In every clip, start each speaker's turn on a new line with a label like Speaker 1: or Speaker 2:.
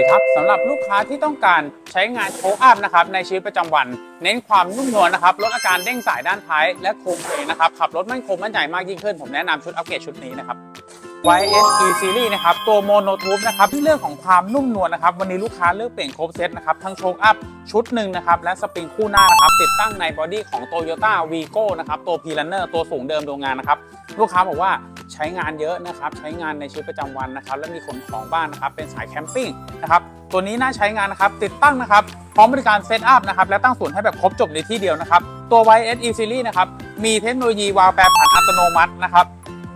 Speaker 1: ดีครับสำหรับลูกค้าที่ต้องการใช้งานโชว์อัพนะครับในชีวิตประจำวัน เน้นความนุ่มนวลนะครับลดอาการเด้งสายด้านท้ายและโค้งเพลงนะครับขับรถมั่นคงมั่นใจมากยิ่งขึ้นผมแนะนำชุดอัปเกรดชุดนี้นะครับ YS E Series นะครับ ตัวโมโนทูบนะครับเรื่องของความนุ่มนวลนะครับ วันนี้ลูกค้าเลือกเปลี่ยนครบเซตนะครับ ทั้งโชคอัพชุดหนึ่งนะครับ และสปริงคู่หน้านะครับ ติดตั้งในบอดี้ของ Toyota Vigo นะครับ ตัว p r u n n e r ตัวสูงเดิมโรงงานนะครับ ลูกค้าบอกว่าใช้งานเยอะนะครับ ใช้งานในชีวิตประจำวันนะครับ และมีขนของบ้านนะครับ เป็นสายแคมปิ้งนะครับตัวนี้น่าใช้งานนะครับ ติดตั้งนะครับ พร้อมบริการเซตอัพนะครับ และตั้งศูนย์ให้แบบครบจบในที่เดียวนะครับ ตัว YS E Series นะครับ มีเทคโนโลยีวาล์วแปรผันอัตโนมัตินะครับ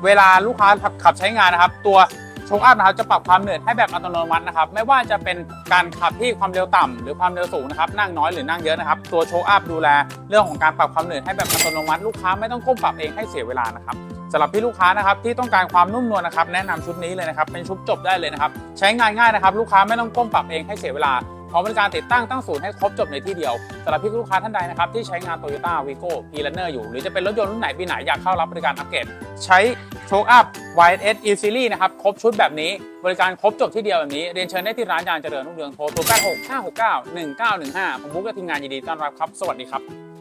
Speaker 1: เวลาลูกค้าขับใช้งานนะครับ ตัวโชคอัพนะครับจะปรับความเหนื่อยให้แบบอัตโนมัตินะครับ ไม่ว่าจะเป็นการขับที่ความเร็วต่ำหรือความเร็วสูงนะครับ นั่งน้อยหรือนั่งเยอะนะครับ ตัวโชคอัพดูแลเรื่องของการปรับความเหนื่อยให้แบบอัตโนมัติลูกค้าไม่ต้องก้มปรับเองให้เสียเวลานะครับสำหรับพี่ลูกค้านะครับที่ต้องการความนุ่มนวลนะครับ แนะนำชุดนี้เลยนะครับ เป็นชุดจบได้เลยนะครับ ใช้งานง่ายนะครับ ลูกค้าไม่ต้องก้มปรับเองให้เสียเวลา ขอบริการติดตั้งตั้งศูนย์ให้ครบจบในที่เดียวสำหรับพี่ลูกค้าท่านใดนะครับที่ใช้งาน Toyota Vigo p r u n n e r อยู่ หรือจะเป็นรถยนต์รุ่นไหนปีไหนอยากเข้ารับบริการอัปเกรดใช้โชคอัพ YS E Series นะครับครบชุดแบบนี้บริการครบจบที่เดียวแบบนี้ เรียนเชิญได้ที่ร้านยานเจริญรุ่งเรืองโทร 0 8 6 5 6 9 1 9 1 5ผมบุ๊กและทีมงานยินดีต้อนรับครับ สวัสดีครับ